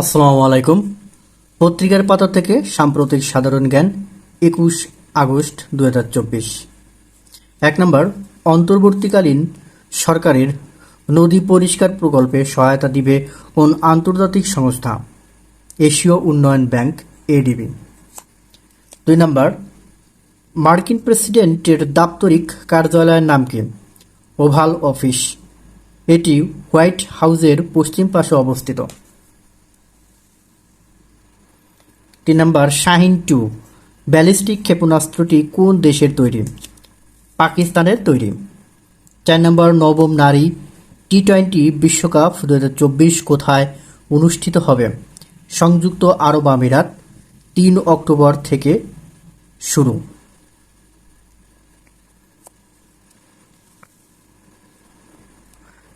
আসসালামু আলাইকুম। পত্রিকার পাতা থেকে সাম্প্রতিক সাধারণ জ্ঞান, একুশ আগস্ট দু এক নম্বর, অন্তর্বর্তীকালীন সরকারের নদী পরিষ্কার প্রকল্পে সহায়তা দিবে কোন আন্তর্জাতিক সংস্থা? এশীয় উন্নয়ন ব্যাংক, এডিবি। দুই নম্বর, মার্কিন প্রেসিডেন্টের দাপ্তরিক কার্যালয়ের নাম কি? Oval office. এটি হোয়াইট হাউসের পশ্চিম পাশে অবস্থিত। তিন নম্বর, শাহিন টু। ব্যালিস্টিক ক্ষেপণাস্ত্রটি কোন দেশের তৈরি? পাকিস্তানের তৈরি। চার নম্বর, নবম নারী টি টোয়েন্টি বিশ্বকাপ দু হাজার চব্বিশ কোথায় অনুষ্ঠিত হবে? সংযুক্ত আরব আমিরাত, তিন অক্টোবর থেকে শুরু।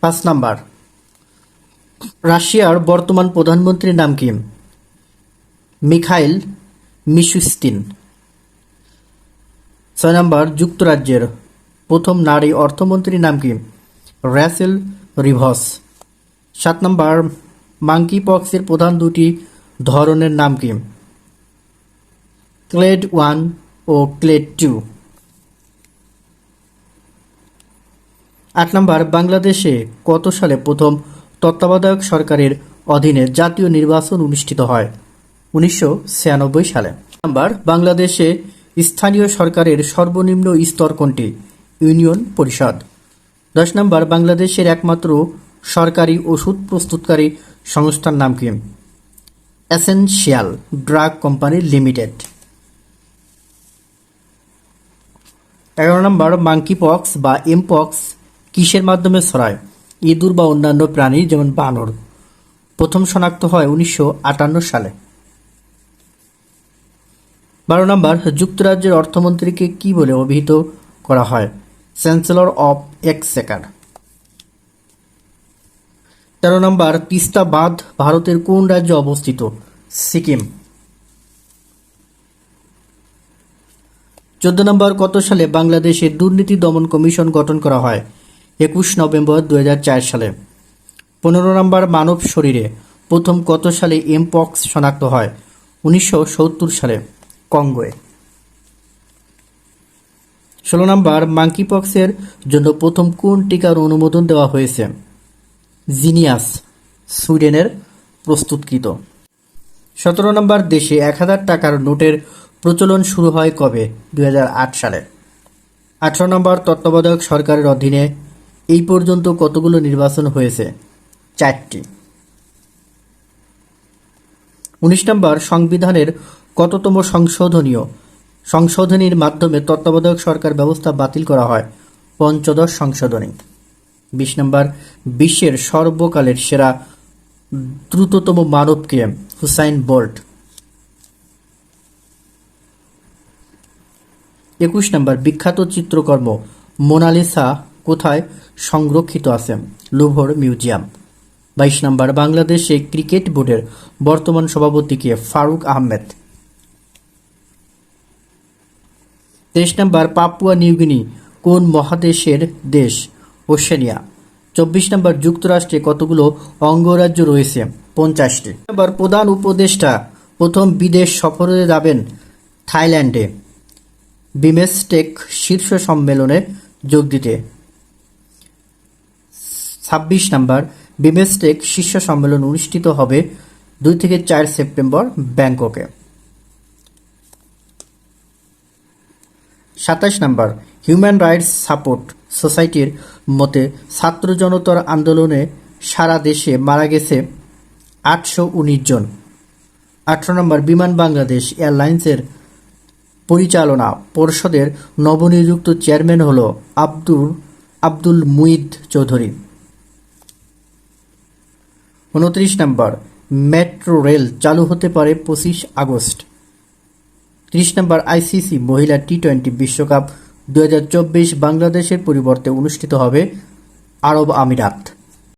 পাঁচ নাম্বার, রাশিয়ার বর্তমান প্রধানমন্ত্রীর নাম কি? Mikhail Mishustin. ছয় নম্বর, যুক্তরাজ্যের প্রথম নারী অর্থমন্ত্রীর নাম কি? Rachel Reeves. সাত নম্বর মাঙ্কি পক্সের প্রধান দুটি ধরনের নাম কি? ক্লেড ওয়ান ও ক্লেড টু। আট নম্বর, বাংলাদেশে কত সালে প্রথম তত্ত্বাবধায়ক সরকারের অধীনে জাতীয় নির্বাচন অনুষ্ঠিত হয়? উনিশশো ছিয়ানব্বই সালে। নাম্বার, বাংলাদেশে স্থানীয় সরকারের সর্বনিম্ন স্তর কোনটি? ইউনিয়ন পরিষদ। দশ নম্বর, বাংলাদেশের একমাত্র সরকারি ওষুধ প্রস্তুতকারী সংস্থার নাম কি? Essential drug company limited. এগারো নম্বর মাঙ্কি পক্স বা এমপক্স কিসের মাধ্যমে ছড়ায়? ইঁদুর বা অন্যান্য প্রাণী, যেমন বানর। প্রথম শনাক্ত হয় উনিশশো আটান্ন সালে। বারো নম্বর, যুক্তরাজ্যের অর্থমন্ত্রীকে কি বলে অভিহিত করা হয়? Chancellor of exchequer. তেরো নম্বর, তিস্তা বাঁধ ভারতের কোন রাজ্যে অবস্থিত? সিকিম। চোদ্দ নম্বর, কত সালে বাংলাদেশে দুর্নীতি দমন কমিশন গঠন করা হয়? একুশ নভেম্বর দু হাজার চার সালে। পনেরো নম্বর, মানব শরীরে প্রথম কত সালে এমপক্স শনাক্ত হয়? উনিশশো সত্তর সালে। কঙ্গোয়। ষোলো নম্বর মাঙ্কিপক্সের জন্য প্রথম কোন টিকার অনুমোদন দেওয়া হয়েছে? জিনিয়াস, সুইডেনের প্রস্তুতকৃত। সতেরো নম্বর, দেশে এক হাজার টাকার নোটের প্রচলন শুরু হয় কবে? দুই হাজার আট সালে। আঠারো নম্বর, তত্ত্বাবধায়ক সরকারের অধীনে এই পর্যন্ত কতগুলো নির্বাচন হয়েছে? চারটি। উনিশ নম্বর, সংবিধানের কততম সংশোধনীয়? সংশোধনীর মাধ্যমে তত্ত্বাবধায়ক সরকার ব্যবস্থা বাতিল করা হয়। পঞ্চদশ সংশোধনী। বিশ নম্বর, বিশ্বের সর্বকালের সেরা দ্রুততম মানবকে হুসাইন বোল্ট। একুশ নম্বর, বিখ্যাত চিত্রকর্ম মোনালিসা কোথায় সংরক্ষিত আছে? Louvre museum. বাইশ নম্বর, বাংলাদেশে ক্রিকেট বোর্ডের বর্তমান সভাপতি কে? ফারুক আহমেদ। তেইশ নম্বর, পাপুয়া নিউগিনি কোন মহাদেশের দেশ? ওশেনিয়া। চব্বিশ নম্বর, যুক্তরাষ্ট্রে কতগুলো অঙ্গরাজ্য রয়েছে? পঞ্চাশটি। নম্বর, প্রধান উপদেষ্টা প্রথম বিদেশ সফরে যাবেন থাইল্যান্ডে। বিমেস্টেক শীর্ষ সম্মেলনে যোগ দিতে। ছাব্বিশ নম্বর, বিমেস্টেক শীর্ষ সম্মেলন অনুষ্ঠিত হবে দুই থেকে চার সেপ্টেম্বর ব্যাংককে। সাতাশ নম্বর হিউম্যান রাইটস সাপোর্ট সোসাইটির মতে ছাত্র জনতার আন্দোলনে সারা দেশে মারা গেছে আটশো উনিশ জন। আঠারো নম্বর, বিমান বাংলাদেশ এয়ারলাইন্সের পরিচালনা পর্ষদের নবনিযুক্ত চেয়ারম্যান হল আব্দুল আব্দুল মুইদ চৌধুরী। উনত্রিশ নম্বর, মেট্রো রেল চালু হতে পারে পঁচিশ আগস্ট। ত্রিশ নম্বর আইসিসি মহিলা টি টোয়েন্টি বিশ্বকাপ দু হাজার চব্বিশ বাংলাদেশের পরিবর্তে অনুষ্ঠিত হবে আরব আমিরাত।